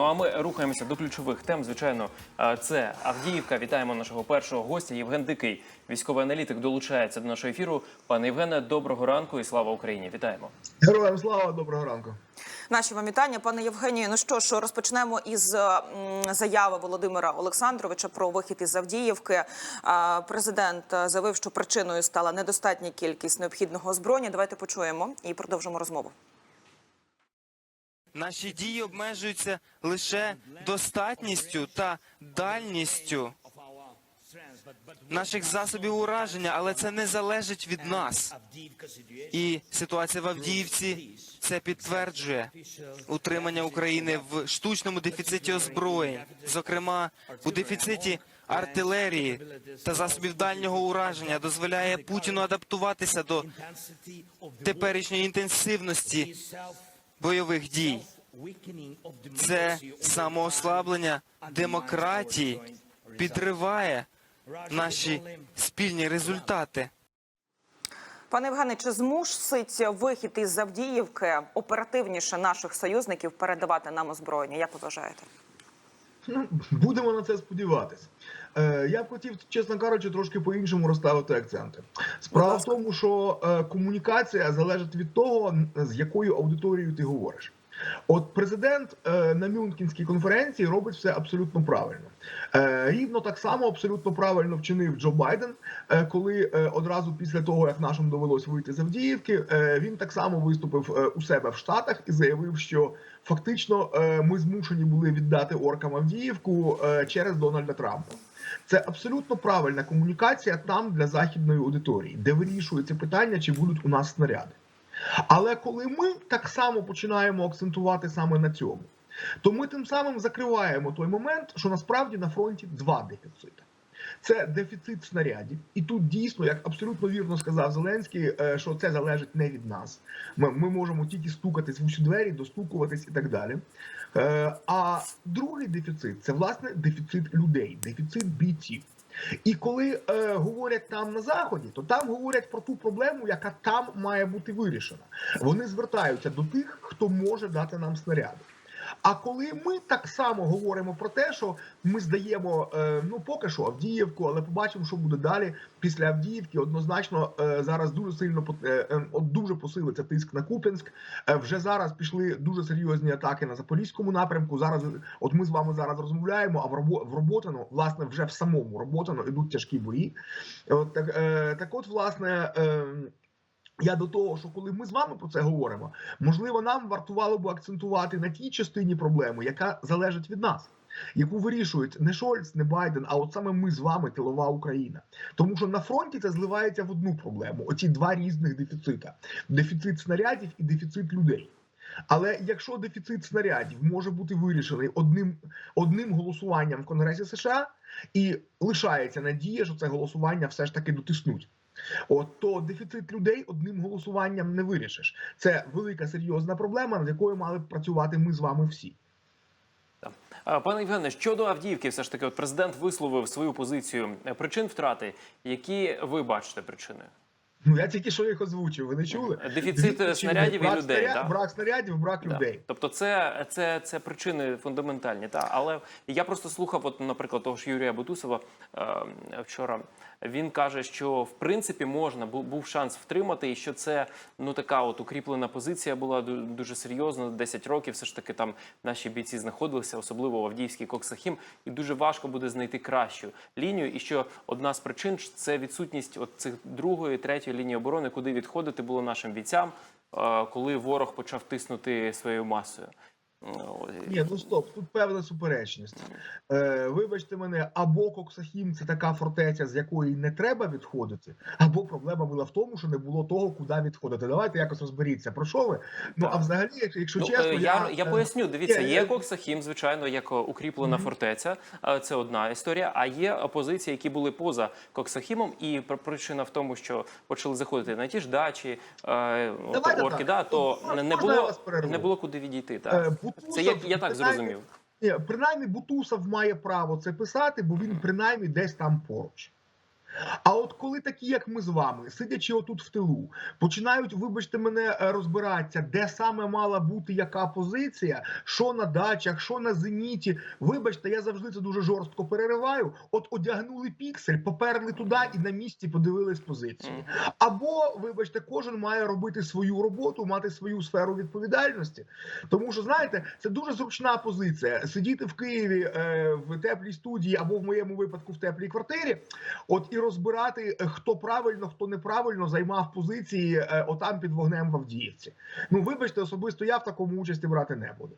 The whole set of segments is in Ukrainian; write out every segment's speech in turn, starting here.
Ну а ми рухаємося до ключових тем. Звичайно, це Авдіївка. Вітаємо нашого першого гостя. Євген Дикий, військовий аналітик, долучається до нашого ефіру. Пане Євгене, доброго ранку і слава Україні! Вітаємо. Героям слава, доброго ранку. Наші вам вітання, пане Євгенію. Ну що ж, розпочнемо із заяви Володимира Олександровича про вихід із Авдіївки. Президент е, заявив, що причиною стала недостатня кількість необхідного озброєння. Давайте почуємо і продовжимо розмову. Наші дії обмежуються лише достатністю та дальністю наших засобів ураження, але це не залежить від нас. І ситуація в Авдіївці це підтверджує утримання України в штучному дефіциті озброєнь, зокрема у дефіциті артилерії та засобів дальнього ураження, дозволяє Путіну адаптуватися до теперішньої інтенсивності бойових дій. Це самоослаблення демократії підриває наші спільні результати. Пане Євгене, чи змусить вихід із Авдіївки оперативніше наших союзників передавати нам озброєння? Як ви вважаєте? Ну, будемо на це сподіватися. Е, я б хотів, чесно кажучи, трошки по-іншому розставити акценти. Справа в тому, що е, комунікація залежить від того, з якою аудиторією ти говориш. От президент е, на Мюнхенській конференції робить все абсолютно правильно. Е, рівно так само абсолютно правильно вчинив Джо Байден, е, коли одразу після того, як нашим довелось вийти з Авдіївки, він так само виступив у себе в Штатах і заявив, що фактично ми змушені були віддати оркам Авдіївку через Дональда Трампа. Це абсолютно правильна комунікація там для західної аудиторії, де вирішується питання, чи будуть у нас снаряди. Але коли ми так само починаємо акцентувати саме на цьому, то ми тим самим закриваємо той момент, що насправді на фронті два дефіцити. Це дефіцит снарядів, і тут дійсно, як абсолютно вірно сказав Зеленський, е, що це залежить не від нас. Ми, ми можемо тільки стукатись в усі двері, достукуватись і так далі. Е, А другий дефіцит це власне дефіцит людей, дефіцит бійців. І коли е, говорять там на заході, то там говорять про ту проблему, яка там має бути вирішена. Вони звертаються до тих, хто може дати нам снаряди. А коли ми так само говоримо про те, що ми здаємо е, ну поки що Авдіївку, але побачимо, що буде далі після Авдіївки. Однозначно е, зараз дуже сильно е, дуже посилиться тиск на Куп'янськ. Вже зараз пішли дуже серйозні атаки на запорізькому напрямку. Зараз от ми з вами зараз розмовляємо. А в робо в Роботино, власне, вже в самому Роботино ідуть тяжкі бої. От так, так, от, власне. Я до того, що коли ми з вами про це говоримо, можливо, нам вартувало б акцентувати на тій частині проблеми, яка залежить від нас, яку вирішують не Шольц, не Байден, а от саме ми з вами, тилова Україна. Тому що на фронті це зливається в одну проблему: оці два різних дефіцита: дефіцит снарядів і дефіцит людей. Але якщо дефіцит снарядів може бути вирішений одним, одним голосуванням в Конгресі США, і лишається надія, що це голосування все ж таки дотиснуть. От то дефіцит людей одним голосуванням не вирішиш. Це велика серйозна проблема, над якою мали б працювати ми з вами всі. Пане Євгене, щодо Авдіївки, все ж таки, от президент висловив свою позицію е, причин втрати. Які ви бачите причини? Ну я тільки що їх озвучив. Ви не чули? Дефіцит, Дві снарядів і людей, снаря- да? брак снарядів, брак Да. людей. Тобто, це, це, це причини фундаментальні. Та але я просто слухав, от, наприклад, того ж Юрія Бутусова е, вчора. Він каже, що в принципі можна бу- був шанс втримати, і що це ну така от укріплена позиція була ду- дуже серйозно. 10 років все ж таки там наші бійці знаходилися, особливо в Авдіївській Коксахім, і дуже важко буде знайти кращу лінію. І що одна з причин це відсутність от цих другої, третьої лінії оборони, куди відходити було нашим бійцям, е, коли ворог почав тиснути своєю масою. Ні, ну стоп, тут певна суперечність. Е, вибачте мене, або Коксахім це така фортеця, з якої не треба відходити, або проблема була в тому, що не було того, куди відходити. Давайте якось розберіться. Про що ви? Ну Так. а взагалі, якщо, Ну, чесно, е, я, я е, поясню. Дивіться, ні, є е, Коксахім, звичайно, як е, укріплена фортеця. е, Це одна історія. А є позиції, які були поза Коксахімом, і пр- причина в тому, що почали заходити на ті ж дачі, е, Давайте орки, так. да, то Можна не було не було куди відійти. Е, Так. Бутусов, Це я, я так зрозумів. Ні, принаймні Бутусов має право це писати, бо він принаймні десь там поруч. А от коли такі, як ми з вами, сидячи отут в тилу, починають, вибачте мене, е, розбиратися, де саме мала бути яка позиція, що на дачах, що на зеніті. Вибачте, я завжди це дуже жорстко перериваю. От одягнули піксель, поперли туди і на місці подивились позиції. Або, вибачте, кожен має робити свою роботу, мати свою сферу відповідальності. Тому що знаєте, це дуже зручна позиція. Сидіти в Києві е, в теплій студії або в моєму випадку в теплій квартирі, от і розбирати, е, хто правильно, хто неправильно займав позиції е, отам під вогнем в Авдіївці. Ну вибачте, особисто я в такому участі брати не буду.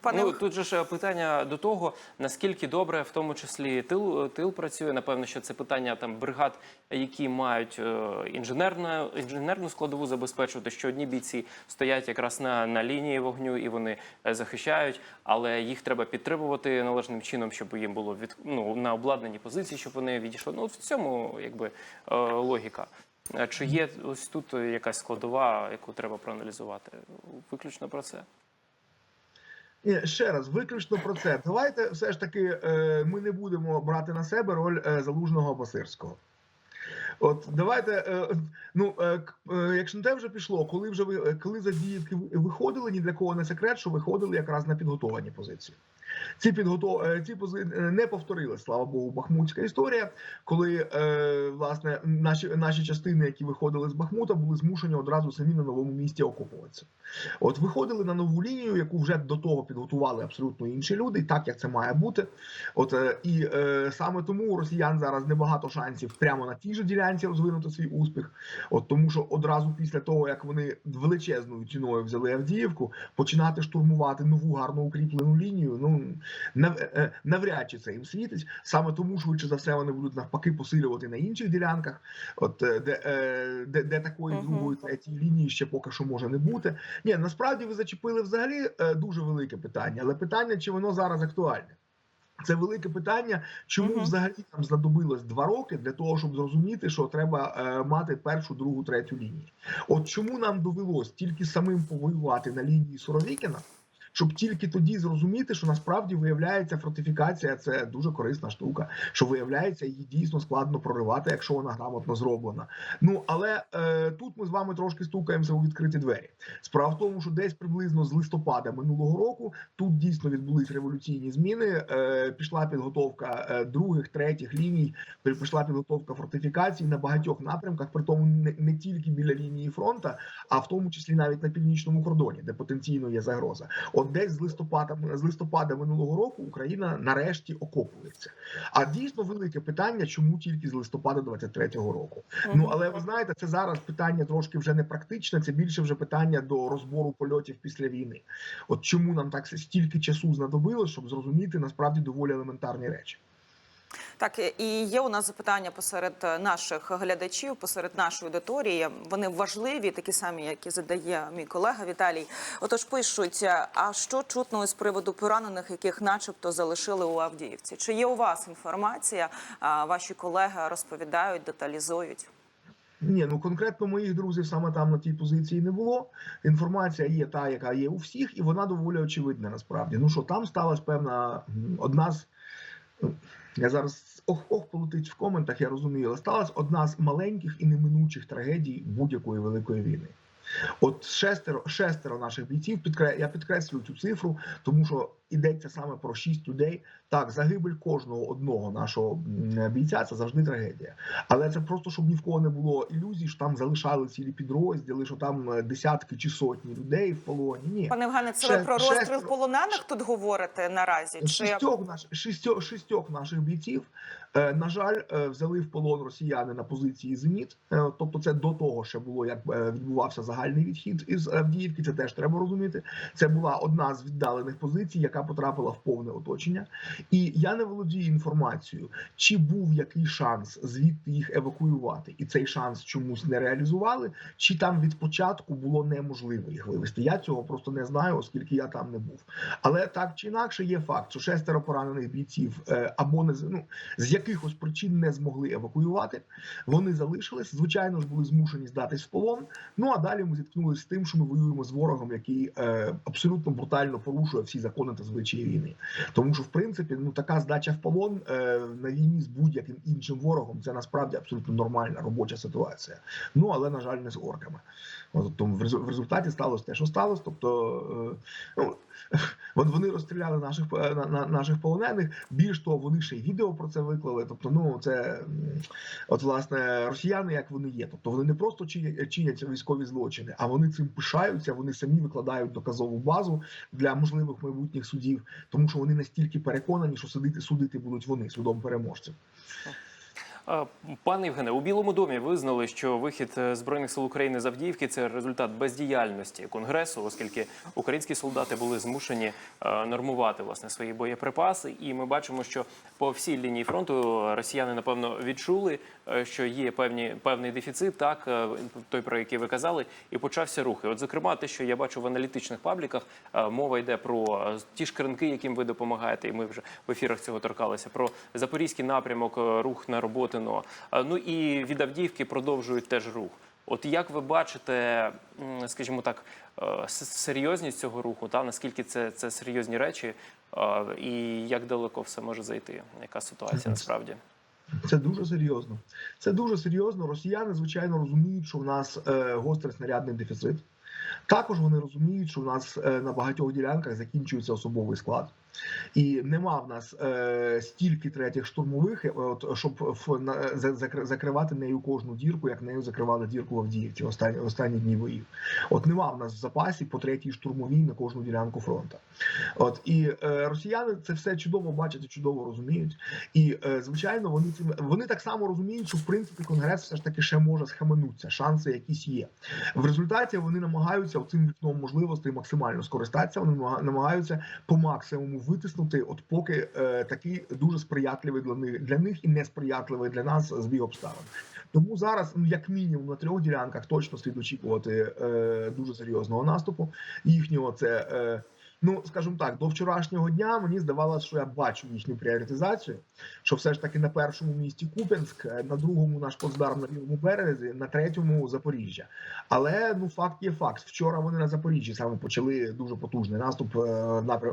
Пане Ну тут же ж питання до того, наскільки добре, в тому числі тил, тил працює. Напевно, що це питання там бригад, які мають е, інженерну, інженерну складову забезпечувати, що одні бійці стоять якраз на, на лінії вогню і вони е, захищають, але їх треба підтримувати належним чином, щоб їм було від ну на обладнані позиції, щоб вони відійшли. Ну в цьому якби е, логіка. Е, Чи є ось тут якась складова, яку треба проаналізувати? Виключно про це. Ні, ще раз, виключно про це. Давайте все ж таки е, ми не будемо брати на себе роль залужного або сирського. От давайте, ну якщо на те вже пішло, коли вже ви коли Задіївки виходили, ні для кого не секрет, що виходили якраз на підготовані позиції. Ці підготов... е, ці пози... е, не повторили, слава Богу, бахмутська історія, коли е, власне наші наші частини, які виходили з Бахмута, були змушені одразу самі на новому місці окупуватися. От виходили на нову лінію, яку вже до того підготували абсолютно інші люди, так як це має бути. От і саме тому у росіян зараз небагато шансів прямо на тій же ділянці розвинути свій успіх. От тому, що одразу після того, як вони величезною ціною взяли Авдіївку, починати штурмувати нову гарно укріплену лінію. Ну навряд чи це їм світить. Саме тому, швидше за все, вони будуть навпаки посилювати на інших ділянках, от е, де, е, де, де такої Мгм. другої третьої лінії ще поки що може не бути. Ні, насправді ви зачепили взагалі е, дуже велике питання, але питання, чи воно зараз актуальне. Це велике питання, чому Мгм. взагалі там знадобилось два роки для того, щоб зрозуміти, що треба е, мати першу, другу, третю лінії. От чому нам довелось тільки самим повоювати на лінії Суровікіна, щоб тільки тоді зрозуміти, що насправді виявляється фортифікація це дуже корисна штука, що виявляється її дійсно складно проривати, якщо вона грамотно зроблена. Ну але е, тут ми з вами трошки стукаємося у відкриті двері. Справа в тому, що десь приблизно з листопада минулого року тут дійсно відбулись революційні зміни. Е, пішла підготовка е, других, третіх ліній, пі- пішла підготовка фортифікацій на багатьох напрямках, при тому не, не тільки біля лінії фронту, а в тому числі навіть на північному кордоні, де потенційно є загроза. От десь з листопада з листопада минулого року Україна нарешті окопується. А дійсно велике питання, чому тільки з листопада 23-го року. Ну але ви знаєте, це зараз питання трошки вже не практичне. Це більше вже питання до розбору польотів після війни. От чому нам так стільки часу знадобилось, щоб зрозуміти насправді доволі елементарні речі. Так і є у нас запитання посеред е, наших глядачів, посеред нашої аудиторії. Вони важливі, такі самі, які задає мій колега Віталій. Отож пишуть: е, а що чутно з приводу поранених, яких, начебто, залишили у Авдіївці? Чи є у вас інформація? Ваші колеги розповідають, деталізують. Ні, ну конкретно моїх друзів саме там на тій позиції не було. Інформація є та, яка є у всіх, і вона доволі очевидна насправді. Ну що там сталася певна одна з. Я зараз ох ох полетить в коментах, я розумію, але сталася одна з маленьких і неминучих трагедій будь-якої великої війни. От шестеро, шестеро наших бійців підкре... я підкреслюю цю цифру, тому що йдеться саме про шість людей. Так, загибель кожного одного нашого бійця це завжди трагедія. Але це просто щоб ні в кого не було ілюзій, що там залишали цілі підрозділи, що там е, десятки чи сотні людей в полоні. Ні, Пане Євгене, це ви про розстріл полонених тут говорите наразі? Шістьох наш шістьох, шістьох наших бійців, е, на жаль, е, взяли в полон росіяни на позиції Зеніт. Тобто, це до того ще було, як відбувався загальний відхід із Авдіївки. Це теж треба розуміти. Це була одна з віддалених позицій, яка потрапила в повне оточення. І я не володію інформацією, чи був який шанс звідти їх евакуювати, і цей шанс чомусь не реалізували, чи там від початку було неможливо їх вивести. Я цього просто не знаю, оскільки я там не був. Але так чи інакше є факт, що шестеро поранених бійців е, або не ну, з якихось причин не змогли евакуювати. Вони залишились. Звичайно ж, були змушені здатись в полон. Ну а далі ми зіткнулися з тим, що ми воюємо з ворогом, який е, абсолютно брутально порушує всі закони та звичаї війни. Тому що, в принципі, ну така здача в полон е, на війні з будь-яким іншим ворогом це насправді абсолютно нормальна робоча ситуація. Ну але на жаль, не з орками. Тому в резу- в результаті сталося те, що сталося. Тобто, е, ну, вони розстріляли наших е, на, на, наших полонених. Більш того, вони ще й відео про це виклали. Тобто, ну це от власне росіяни, як вони є. Тобто вони не просто чинять, військові злочини, а вони цим пишаються. Вони самі викладають доказову базу для можливих майбутніх судів, тому що вони настільки переконані, що судити судити будуть вони судом переможців. Пане Євгене, у Білому домі визнали, що вихід е, збройних сил України з Авдіївки це результат бездіяльності конгресу, оскільки українські солдати були змушені е, нормувати власне свої боєприпаси. І ми бачимо, що по всій лінії фронту росіяни напевно відчули, е, що є певні певний дефіцит, так той про який ви казали, і почався рух. І От, зокрема, те, що я бачу в аналітичних пабліках, мова йде про ті шкринки, яким ви допомагаєте, і ми вже в ефірах цього торкалися. Про запорізький напрямок, рух на Роботино. Е, Ну і від Авдіївки продовжують теж рух. От як ви бачите, скажімо так, е, серйозність цього руху, та наскільки це, це серйозні речі, е, і як далеко все може зайти? Яка ситуація насправді? Це дуже серйозно. Це дуже серйозно. Росіяни, звичайно, розуміють, що в нас гострий снарядний дефіцит. Також вони розуміють, що в нас на багатьох ділянках закінчується особовий склад. І нема в нас е, стільки третіх штурмових, е, от, щоб на, за- закривати нею кожну дірку, як нею закривали дірку в Авдіївці останні, останні дні боїв. От нема в нас в запасі по третій штурмовій на кожну ділянку фронту. От і е, росіяни це все чудово бачать і чудово розуміють. І е, звичайно, вони цим вони так само розуміють, що в принципі конгрес все ж таки ще може схаменутися. Шанси якісь є. В результаті вони намагаються цим вікном можливостей максимально скористатися. Вони намагаються по максимуму витиснути, от поки е, такий дуже сприятливий для них для них і несприятливий для нас збіг обставин. Тому зараз, ну як мінімум, на трьох ділянках точно слід очікувати е, дуже серйозного наступу. Їхнього це. Е, Ну, скажімо так, до вчорашнього дня мені здавалося, що я бачу їхню пріоритизацію. Що все ж таки на першому місці Куп'янськ, е, на другому наш плацдарм на лівому березі, на третьому Запоріжжя. Але ну факт є факт. Вчора вони на Запоріжжі саме почали дуже потужний наступ е,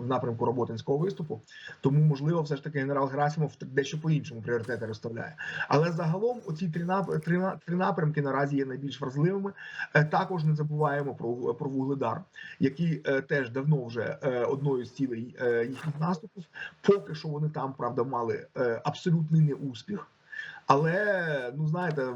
в напрямку роботинського виступу. Тому, можливо, все ж таки генерал Герасимов дещо по-іншому пріоритети розставляє. Але загалом оці три нап- три на- три напрямки наразі є найбільш вразливими. Е, Також не забуваємо про про вугледар, який теж давно вже е, одною з цілей е, їхніх наступів. Поки що вони там правда мали е, абсолютний неуспіх. Але ну знаєте,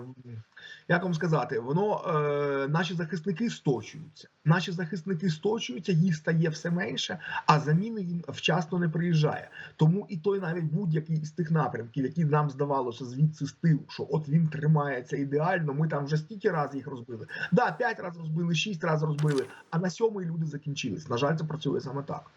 як вам сказати, воно е, наші захисники сточуються. Наші захисники сточуються, їх стає все менше, а заміни їм вчасно не приїжджає. Тому і той навіть будь-який з тих напрямків, які нам здавалося звідси з що от він тримається ідеально. Ми там вже стільки разів їх розбили. Да, п'ять разів розбили, шість разів розбили. А на сьомий люди закінчились. На жаль, це працює саме так.